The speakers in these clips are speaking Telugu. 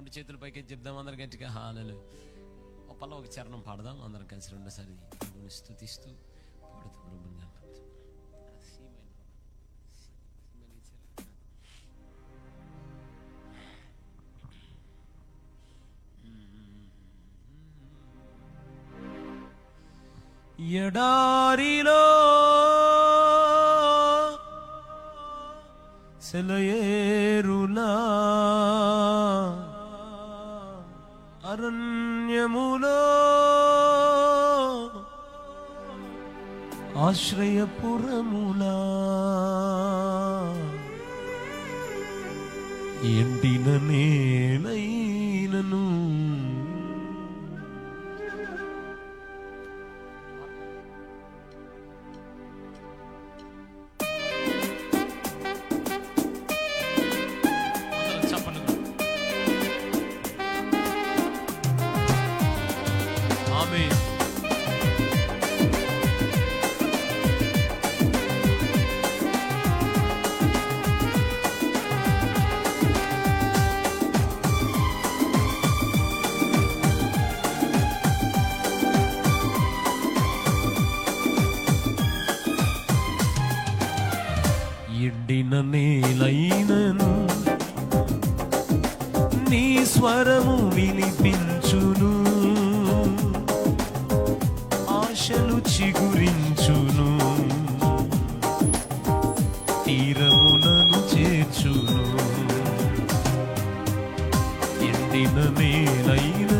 రెండు చేతుల పైకి చెప్దాం అందరు గట్టిగా. హాలలు ఒక పల్ల ఒక చరణం పాడదాం. అందరం కలిసి రెండోసారి ప్రభుని స్థుతిస్తూ పాడుతూ. ప్రభుని కనపడుతూ. ఎడారిలో సెలయేరులా ఆశ్రయపురములా ఎండిన నేలైనను నీ స్వరము వినిపించును. ఆశలు చిగురించును. తీరమునను చేర్చును. ఎండిన నేలైనను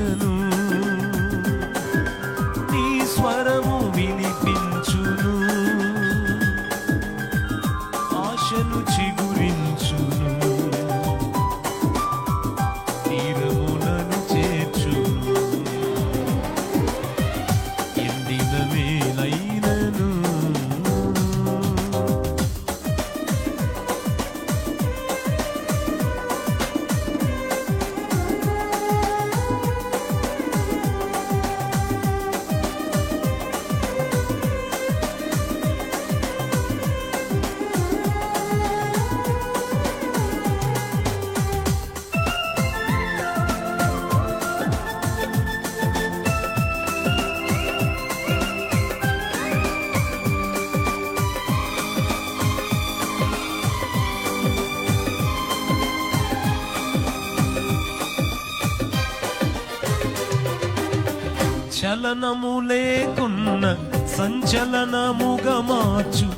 చలనము లేకున్న సంచలనముగా మార్చు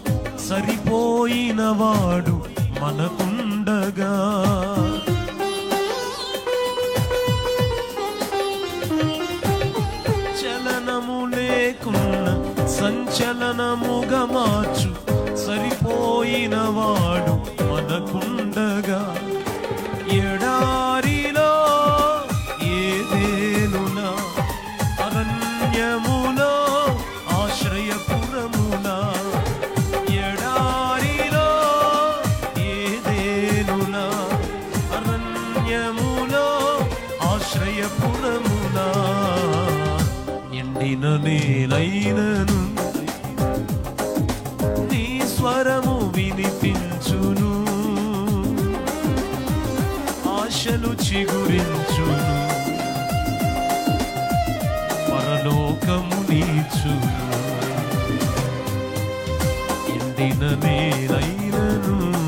సరిపోయిన వాడు మనకుండగా. చలనము లేకున్న సంచలనముగా మార్చు సరిపోయిన వాడు ఎండిన నేలైనను నీ స్వరము వినిపించును. ఆశలు చిగురించును. పరలోకము నీచును. ఎండిన నేలైనను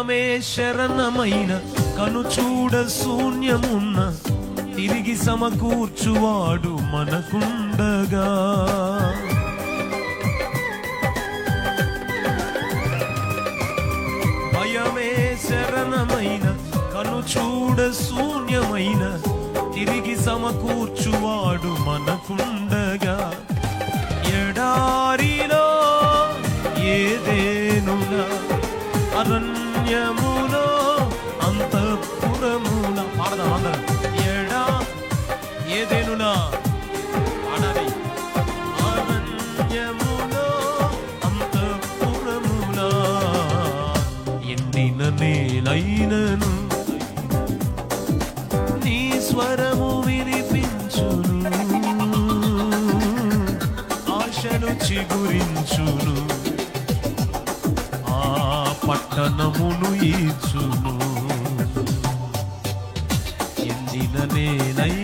నిత్యమే శరణమైన కనుచూడ శూన్యమున్న తిరిగి సమకూర్చువాడు మనకుండగా. భయమే శరణమైన కనుచూడ శూన్యమైన తిరిగి సమకూర్చువాడు మనకుండగా. అరణ్యములో అంతఃపురమున పాడదాం అందరం. ఏడా? ఏదేనునా? పాడాలి. అరణ్యములో అంతఃపురమున ఎండిన నేనైనను నీ స్వరము వినిపించును. ఆశను చిగురించును. ధనమును ఇచ్చును ఎండిన నేనై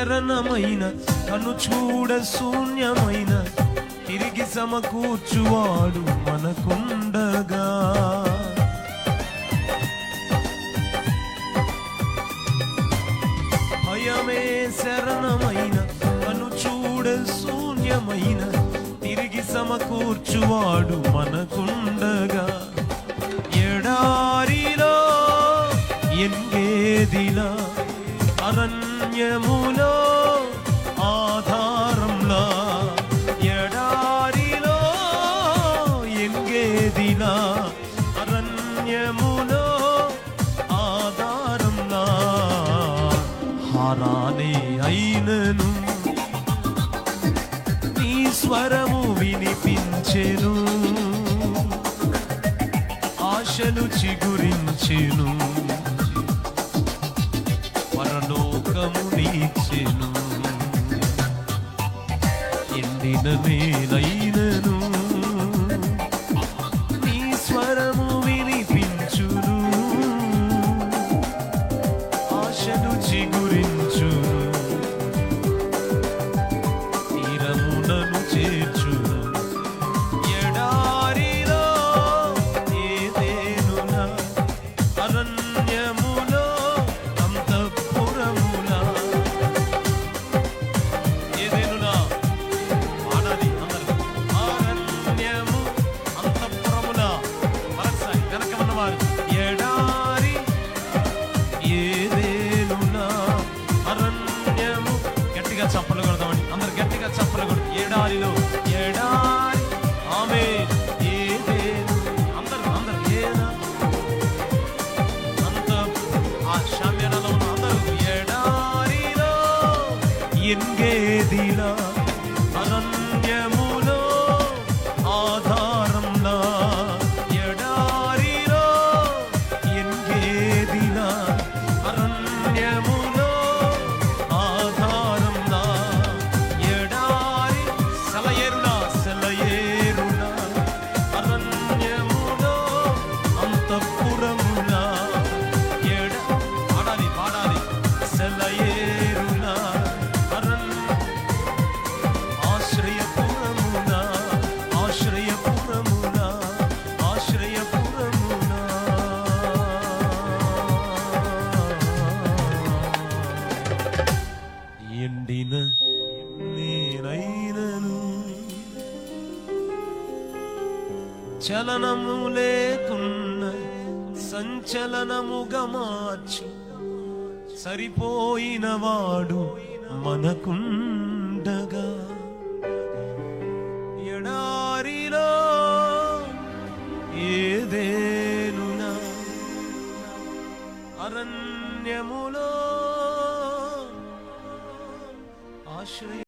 శరణమైన కను చూడ శూన్యమైన తిరిగి సమకూర్చువాడు మనకుండగా. భయమే శరణమైన కను చూడ శూన్యమైన తిరిగి సమకూర్చువాడు మనకుండగా. ఎడారిలో ఎంగేదిలా అరణ్యములో ఆధారంలా ఎడారిలో ఎంగేదిలా అరణ్యములో ఆధారంలా హారానే అయినను. నీ స్వరము వినిపించెను. ఆశలు చిగురించెను. ఆశలు చలనము లేకున్న సంచలనముగా మార్చు. సరిపోయిన వాడు మనకుండగా. ఎడారిలో ఏదేనునా? అరణ్యములో ఆశ్రయ